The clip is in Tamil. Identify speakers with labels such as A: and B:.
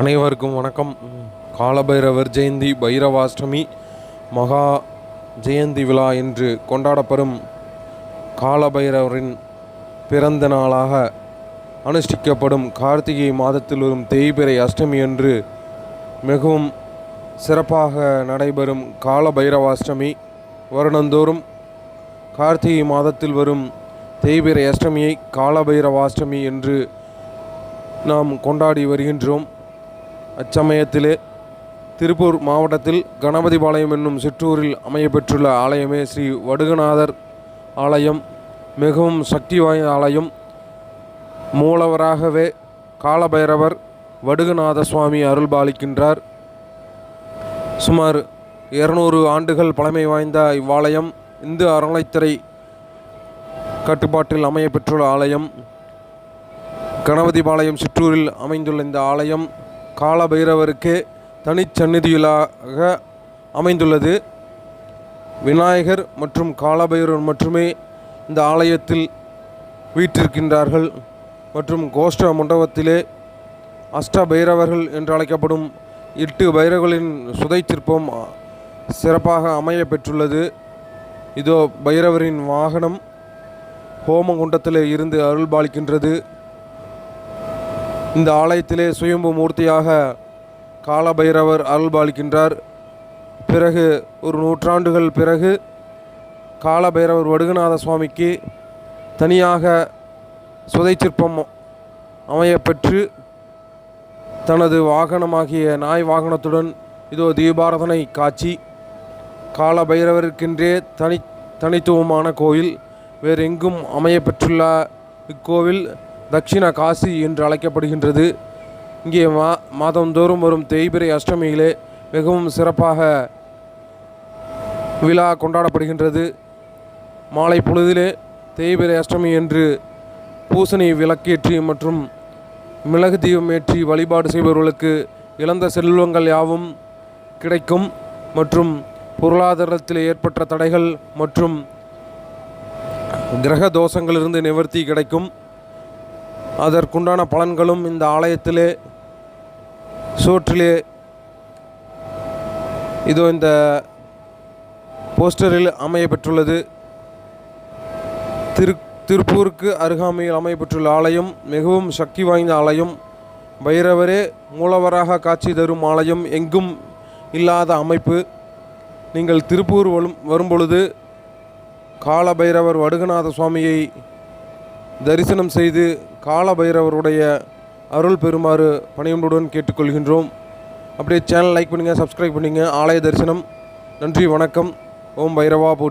A: அனைவருக்கும் வணக்கம். காலபைரவர் ஜெயந்தி பைரவாஷ்டமி மகா ஜெயந்தி விழா என்று கொண்டாடப்படும் காலபைரவரின் பிறந்த நாளாக அனுஷ்டிக்கப்படும் கார்த்திகை மாதத்தில் வரும் தேய்பிறை அஷ்டமி என்று மிகவும் சிறப்பாக நடைபெறும் காலபைரவாஷ்டமி. வருடந்தோறும் கார்த்திகை மாதத்தில் வரும் தேய்பிறை அஷ்டமியை காலபைரவாஷ்டமி என்று நாம் கொண்டாடி வருகின்றோம். அச்சமயத்திலே திருப்பூர் மாவட்டத்தில் கணபதிபாளையம் என்னும் சிற்றூரில் அமையப்பெற்றுள்ள ஆலயமே ஸ்ரீ வடுகநாதர் ஆலயம். மிகவும் சக்தி வாய்ந்த ஆலயம். மூலவராகவே காலபைரவர் வடுகநாத சுவாமி அருள்பாலிக்கின்றார். சுமார் இருநூறு ஆண்டுகள் பழமை வாய்ந்த இவ்வாலயம் இந்து அறநிலைத்துறை கட்டுப்பாட்டில் அமையப்பெற்றுள்ள ஆலயம். கணபதிபாளையம் சிற்றூரில் அமைந்துள்ள இந்த ஆலயம் காலபைரவருக்கே தனிச்சந்நிதியிலாக அமைந்துள்ளது. விநாயகர் மற்றும் காலபைரவர் மட்டுமே இந்த ஆலயத்தில் வீற்றிருக்கின்றார்கள். மற்றும் கோஷ்ட மண்டபத்திலே அஷ்ட பைரவர்கள் என்று அழைக்கப்படும் எட்டு பைரவர்களின் சுதை சிற்பம் சிறப்பாக அமைய பெற்றுள்ளது. இதோ பைரவரின் வாகனம் ஹோமகுண்டத்தில் இருந்து அருள்பாலிக்கின்றது. இந்த ஆலயத்திலே சுயம்பு மூர்த்தியாக காலபைரவர் அருள்பாலிக்கின்றார். பிறகு ஒரு நூற்றாண்டுகள் பிறகு காலபைரவர் வடுகநாத சுவாமிக்கு தனியாக சுதை சிற்பம் அமையப்பெற்று தனது வாகனமாகிய நாய் வாகனத்துடன் இதோ தீபாரதனை காட்சி காலபைரவருக்கென்றே தனி தனித்துவமான கோயில் வேறெங்கும் அமையப்பெற்றுள்ள இக்கோவில் தட்சிண காசி என்று அழைக்கப்படுகின்றது. இங்கே மா மாதந்தோறும் வரும் தேய்பிரை அஷ்டமியிலே மிகவும் சிறப்பாக விழா கொண்டாடப்படுகின்றது. மாலை பொழுதிலே தேய்பிறை அஷ்டமி என்று பூசணி விளக்கேற்றி மற்றும் மிளகு தீபம் ஏற்றி வழிபாடு செய்பவர்களுக்கு இழந்த செல்வங்கள் யாவும் கிடைக்கும். மற்றும் பொருளாதாரத்தில் ஏற்பட்ட தடைகள் மற்றும் கிரக தோஷங்களிலிருந்து நிவர்த்தி கிடைக்கும். அதற்குண்டான பலன்களும் இந்த ஆலயத்திலே சோற்றிலே இதோ இந்த போஸ்டரில் அமையப்பெற்றுள்ளது திரு திருப்பூருக்கு அருகாமையில் அமையப்பெற்றுள்ள ஆலயம் மிகவும் சக்தி வாய்ந்த ஆலயம். பைரவரே மூலவராக காட்சி தரும் ஆலயம் எங்கும் இல்லாத அமைப்பு. நீங்கள் திருப்பூர் வரும் வரும்பொழுது காலபைரவர் வடுகநாத சுவாமியை தரிசனம் செய்து காலபைரவருடைய அருள் பெறுமாறு பணியுடன் கேட்டுக்கொள்கின்றோம். அப்படியே சேனல் லைக் பண்ணுங்கள் சப்ஸ்கிரைப் பண்ணுங்கள் ஆலய தரிசனம். நன்றி வணக்கம். ஓம் பைரவா போற்றி.